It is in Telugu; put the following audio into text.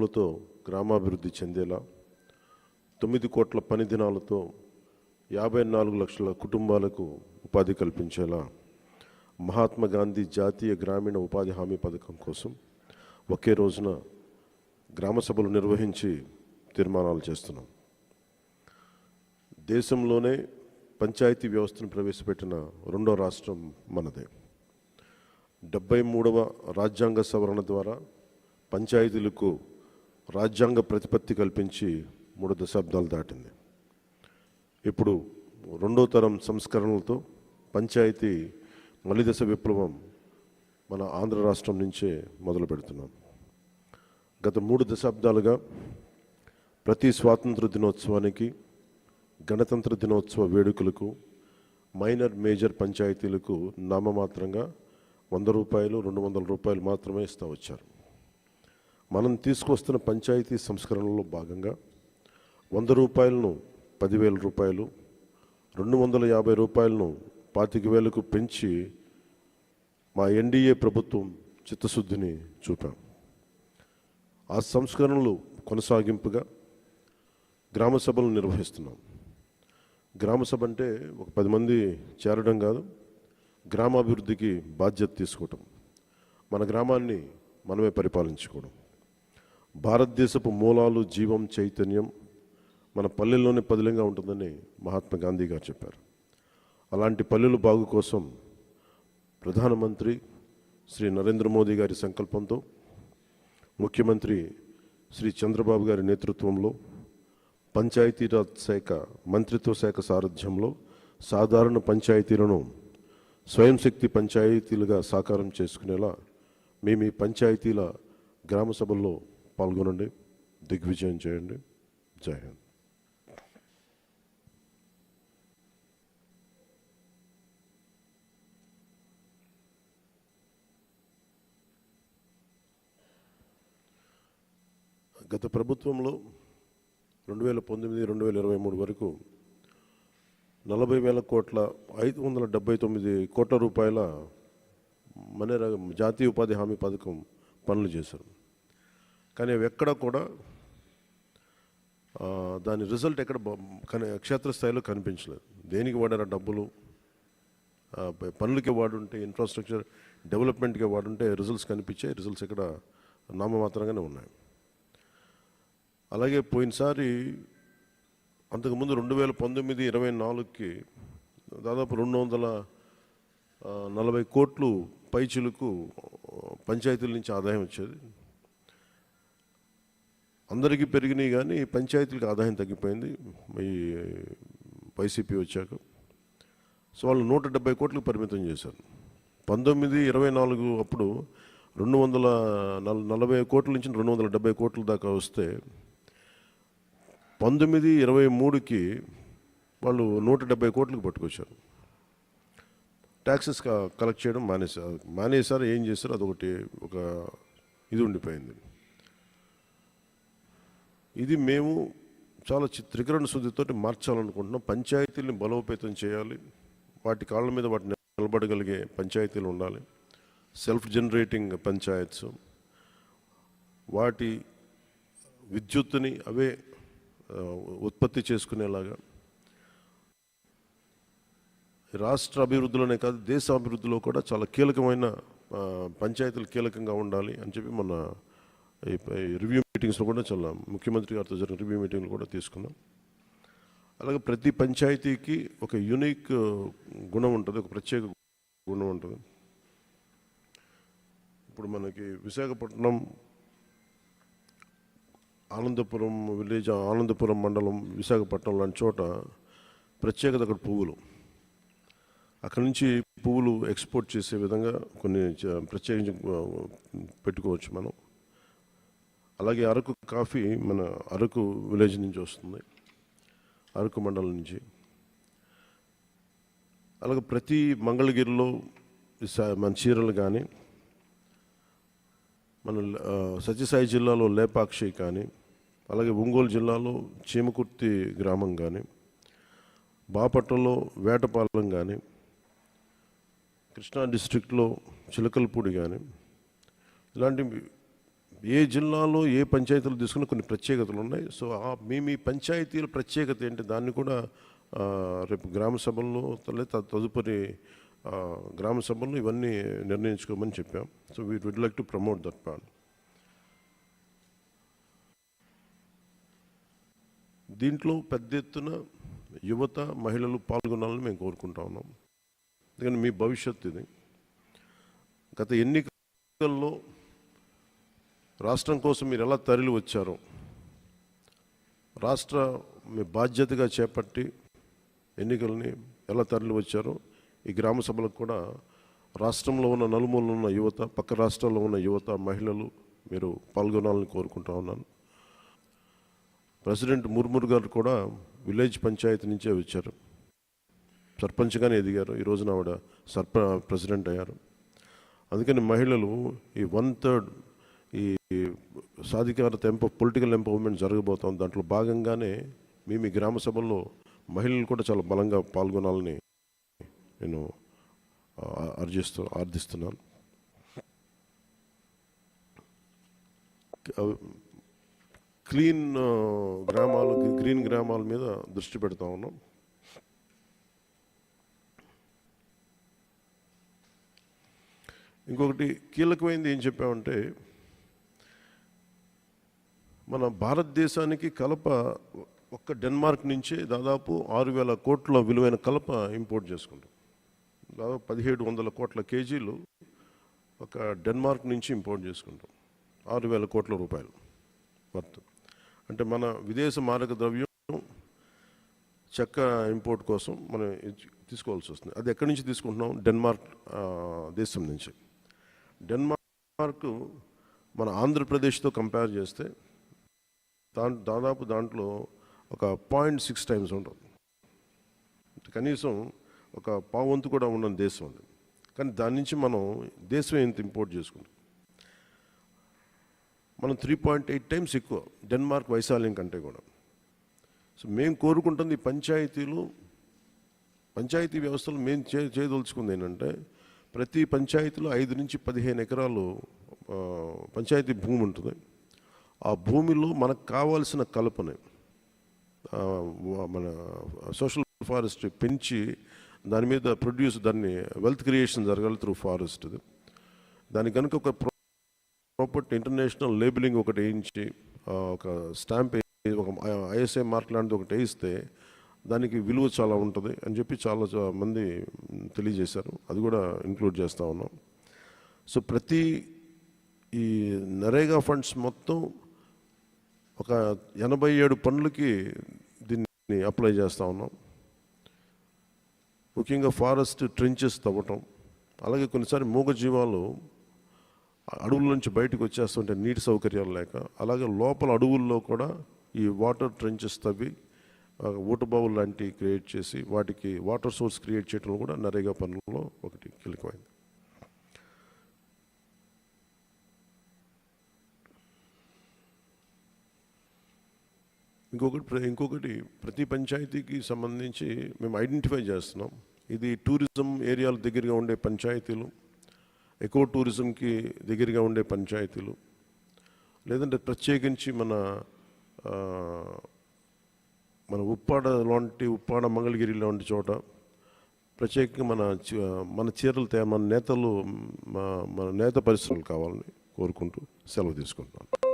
వనరులతో గ్రామాభివృద్ధి చెందేలా తొమ్మిది కోట్ల పని దినాలతో యాభై నాలుగు లక్షల కుటుంబాలకు ఉపాధి కల్పించేలా మహాత్మా గాంధీ జాతీయ గ్రామీణ ఉపాధి హామీ పథకం కోసం ఒకే రోజున గ్రామ సభలు నిర్వహించి తీర్మానాలు చేస్తున్నాం. దేశంలోనే పంచాయతీ వ్యవస్థను ప్రవేశపెట్టిన రెండో రాష్ట్రం మనదే. డెబ్బై మూడవ రాజ్యాంగ సవరణ ద్వారా పంచాయతీలకు రాజ్యాంగ ప్రతిపత్తి కల్పించి మూడు దశాబ్దాలు దాటింది. ఇప్పుడు రెండో తరం సంస్కరణలతో పంచాయతీ మలిదశ విప్లవం మన ఆంధ్ర రాష్ట్రం నుంచే మొదలు పెడుతున్నాం. గత మూడు దశాబ్దాలుగా ప్రతి స్వాతంత్ర దినోత్సవానికి గణతంత్ర దినోత్సవ వేడుకలకు మైనర్ మేజర్ పంచాయతీలకు నామమాత్రంగా వంద రూపాయలు రెండు వందల రూపాయలు మాత్రమే ఇస్తూ వచ్చారు. మనం తీసుకొస్తున్న పంచాయతీ సంస్కరణలో భాగంగా వంద రూపాయలను పదివేల రూపాయలు రెండు వందల యాభై రూపాయలను పాతిక వేలకు పెంచి మా ఎన్డీఏ ప్రభుత్వం చిత్తశుద్ధిని చూపాం. ఆ సంస్కరణలు కొనసాగింపుగా గ్రామ సభలు నిర్వహిస్తున్నాం. గ్రామ సభ అంటే ఒక పది మంది చేరడం కాదు గ్రామాభివృద్ధికి బాధ్యత తీసుకోవటం. మన గ్రామాన్ని మనమే పరిపాలించుకోవడం. భారతదేశపు మూలాలు జీవం చైతన్యం మన పల్లెల్లోనే పదిలంగా ఉంటుందని మహాత్మా గాంధీ గారు చెప్పారు. అలాంటి పల్లెలు బాగు కోసం ప్రధానమంత్రి శ్రీ నరేంద్ర మోదీ గారి సంకల్పంతో ముఖ్యమంత్రి శ్రీ చంద్రబాబు గారి నేతృత్వంలో పంచాయతీరాజ్ శాఖ మంత్రిత్వ శాఖ సారథ్యంలో సాధారణ పంచాయతీలను స్వయం శక్తి పంచాయతీలుగా సాకారం చేసుకునేలా మేము ఈ పంచాయతీల గ్రామ సభల్లో పాల్గొనండి. దిగ్విజయం చేయండి. జై హింద్. గత ప్రభుత్వంలో రెండు వేల పంతొమ్మిది రెండు వేల ఇరవై మూడు వరకు నలభై వేల కోట్ల ఐదు వందల డెబ్బై తొమ్మిది కోట్ల రూపాయల మన జాతీయ ఉపాధి హామీ పథకం పనులు చేశారు. కానీ అవి ఎక్కడ కూడా దాని రిజల్ట్ ఎక్కడ క్షేత్రస్థాయిలో కనిపించలేదు. దేనికి వాడారు డబ్బులు? పనులకి వాడుంటే ఇన్ఫ్రాస్ట్రక్చర్ డెవలప్మెంట్కి వాడుంటే రిజల్ట్స్ కనిపించాయి. రిజల్ట్స్ ఇక్కడ నామమాత్రంగానే ఉన్నాయి. అలాగే పోయినసారి అంతకుముందు రెండు వేల పంతొమ్మిది ఇరవై నాలుగుకి దాదాపు రెండు వందల నలభై కోట్లు పైచులకు పంచాయతీల నుంచి ఆదాయం వచ్చేది. అందరికీ పెరిగినాయి కానీ పంచాయతీలకు ఆదాయం తగ్గిపోయింది. ఈ వైసీపీ వచ్చాక. సో వాళ్ళు నూట డెబ్బై కోట్లకు పరిమితం చేశారు. పంతొమ్మిది ఇరవై నాలుగు అప్పుడు రెండు వందల నల నలభై కోట్ల నుంచి రెండు వందల డెబ్బై కోట్ల దాకా వస్తే పంతొమ్మిది ఇరవై మూడుకి వాళ్ళు నూట డెబ్బై కోట్లకు పట్టుకొచ్చారు. ట్యాక్సెస్ కలెక్ట్ చేయడం మానేశారు మానేశారు. ఏం చేశారు? అదొకటి ఒక ఇది ఉండిపోయింది. ఇది మేము చాలా త్రికరణ శుద్ధితోటి మార్చాలనుకుంటున్నాం. పంచాయతీల్ని బలోపేతం చేయాలి. వాటి కాళ్ళ మీద వాటిని నిలబడగలిగే పంచాయతీలు ఉండాలి. Self generating panchayats. వాటి విద్యుత్తుని అవే ఉత్పత్తి చేసుకునేలాగా. రాష్ట్ర అభివృద్ధిలోనే కాదు దేశ అభివృద్ధిలో కూడా చాలా కీలకమైన పంచాయతీలు కీలకంగా ఉండాలి అని చెప్పి మన రివ్యూ మీటింగ్స్లో కూడా చాలా ముఖ్యమంత్రి గారితో జరిగిన రివ్యూ మీటింగ్లు కూడా తీసుకున్నాం. అలాగే ప్రతి పంచాయతీకి ఒక యూనిక్ గుణం ఉంటుంది. ఒక ప్రత్యేక గుణం ఉంటుంది. ఇప్పుడు మనకి విశాఖపట్నం ఆనందపురం విలేజ్ ఆనందపురం మండలం విశాఖపట్నం లాంటి చోట ప్రత్యేకత అక్కడ పువ్వులు. అక్కడ నుంచి పువ్వులు ఎక్స్పోర్ట్ చేసే విధంగా కొన్ని ప్రత్యేకించి పెట్టుకోవచ్చు మనం. అలాగే అరకు కాఫీ మన అరకు విలేజ్ నుంచి వస్తుంది. అరకు మండలం నుంచి. అలాగే ప్రతి మంగళగిరిలో మన చీరలు కానీ మన సత్యసాయి జిల్లాలో లేపాక్షి కానీ అలాగే ఒంగోలు జిల్లాలో చీమకుర్తి గ్రామం కానీ బాపట్లలో వేటపాలెం కానీ కృష్ణా డిస్ట్రిక్ట్లో చిలకలపూడి కానీ ఇలాంటి ఏ జిల్లాలో ఏ పంచాయతీలు తీసుకున్న కొన్ని ప్రత్యేకతలు ఉన్నాయి. సో ఆ మీ మీ పంచాయతీల ప్రత్యేకత ఏంటి? దాన్ని కూడా రేపు గ్రామ సభల్లో తదుపరి గ్రామ సభల్లో ఇవన్నీ నిర్ణయించుకోమని చెప్పాం. So we would like to promote that plan దీంట్లో పెద్ద ఎత్తున యువత మహిళలు పాల్గొనాలని మేము కోరుకుంటా ఉన్నాం. ఎందుకంటే మీ భవిష్యత్తు ఇది. గత ఎన్నికల్లో రాష్ట్రం కోసం మీరు ఎలా తరలి వచ్చారు రాష్ట్ర మీ బాధ్యతగా చేపట్టి ఎన్నికల్ని ఎలా తరలి వచ్చారు ఈ గ్రామ సభలకు కూడా రాష్ట్రంలో ఉన్న నలుమూలలో ఉన్న యువత పక్క రాష్ట్రాల్లో ఉన్న యువత మహిళలు మీరు పాల్గొనాలని కోరుకుంటా ఉన్నాను. ప్రెసిడెంట్ ముర్ముర్ గారు కూడా విలేజ్ పంచాయతీ నుంచే వచ్చారు. సర్పంచ్గానే ఎదిగారు. ఈ రోజున ఆవిడ సర్ప ప్రెసిడెంట్ అయ్యారు. అందుకని మహిళలు ఈ వన్ థర్డ్ ఈ సాధికారత ఎంప పొలిటికల్ ఎంపవర్మెంట్ జరగబోతోంది. దాంట్లో భాగంగానే మీ మీ గ్రామ సభల్లో మహిళలు కూడా చాలా బలంగా పాల్గొనాలని నేను అర్జిస్తూ ఆర్థిస్తున్నాను క్లీన్ గ్రామాలు గ్రీన్ గ్రామాల మీద దృష్టి పెడతా ఉన్నాం. ఇంకొకటి కీలకమైంది ఏం చెప్పామంటే మన భారతదేశానికి కలప ఒక్క డెన్మార్క్ నుంచే దాదాపు ఆరు వేల కోట్ల విలువైన కలప ఇంపోర్ట్ చేసుకుంటాం దాదాపు పదిహేడు వందల కోట్ల కేజీలు ఒక డెన్మార్క్ నుంచి ఇంపోర్ట్ చేసుకుంటాం. ఆరు వేల కోట్ల రూపాయలు వర్త్. అంటే మన విదేశ మారక ద్రవ్యం చెక్క ఇంపోర్ట్ కోసం మనం తీసుకోవాల్సి వస్తుంది. అది ఎక్కడి నుంచి తీసుకుంటున్నాం? డెన్మార్క్ దేశం నుంచి. డెన్మార్క్ మన ఆంధ్రప్రదేశ్తో కంపేర్ చేస్తే దా దాదాపు దాంట్లో ఒక పాయింట్ సిక్స్ టైమ్స్ ఉంటుంది. కనీసం ఒక పావంతు కూడా ఉండని దేశం అది. కానీ దాని నుంచి మనం దేశం ఎంత ఇంపోర్ట్ చేసుకుంటాం? మనం త్రీ పాయింట్ ఎయిట్ టైమ్స్ ఎక్కువ డెన్మార్క్ వైశాల్యం కంటే కూడా. సో మేము కోరుకుంటుంది ఈ పంచాయతీలు పంచాయతీ వ్యవస్థలు మేము చే చేయదలుచుకుంది ఏంటంటే ప్రతి పంచాయతీలో ఐదు నుంచి పదిహేను ఎకరాలు పంచాయతీ భూమి ఉంటుంది. ఆ భూమిలో మనకు కావాల్సిన కలపని మన సోషల్ ఫారెస్ట్ పెంచి దాని మీద ప్రొడ్యూస్ దాన్ని వెల్త్ క్రియేషన్ జరగాలి త్రూ ఫారెస్ట్ దాని కనుక ఒక ప్రాపర్టీ ఇంటర్నేషనల్ లేబులింగ్ ఒకటి వేయించి ఒక స్టాంప్ ఒక ఐఎస్ఐ మార్క్ లాంటిది ఒకటి వేయిస్తే దానికి విలువ చాలా ఉంటుంది అని చెప్పి చాలా మంది తెలియజేశారు. అది కూడా ఇంక్లూడ్ చేస్తూ ఉన్నాం. సో ప్రతి ఈ నరేగా ఫండ్స్ మొత్తం ఒక ఎనభై ఏడు పనులకి దీన్ని అప్లై చేస్తూ ఉన్నాం. ముఖ్యంగా ఫారెస్ట్ ట్రెంచెస్ తవ్వటం అలాగే కొన్నిసారి మూగజీవాలు అడవుల నుంచి బయటకు వచ్చేస్తుంటే నీటి సౌకర్యాలు లేక అలాగే లోపల అడవుల్లో కూడా ఈ వాటర్ ట్రెంచెస్ తవ్వి ఆ, ఊటబావులు లాంటివి క్రియేట్ చేసి వాటికి వాటర్ సోర్స్ క్రియేట్ చేయడం కూడా నరేగా పనుల్లో ఒకటి కీలకమైంది. ఇంకొకటి ప్ర- ఇంకొకటి ప్రతి పంచాయతీకి సంబంధించి మేము ఐడెంటిఫై చేస్తున్నాం. ఇది టూరిజం ఏరియాల దగ్గరగా ఉండే పంచాయతీలు ఎకో టూరిజంకి దగ్గరగా ఉండే పంచాయతీలు లేదంటే ప్రత్యేకించి మన మన ఉప్పాడ లాంటి ఉప్పాడ మంగళగిరి లాంటి చోట ప్రత్యేకంగా మన మన చీరలు తే మన నేతలు మన నేత పరిశ్రమలు కావాలని కోరుకుంటూ సెలవు తీసుకుంటున్నాను.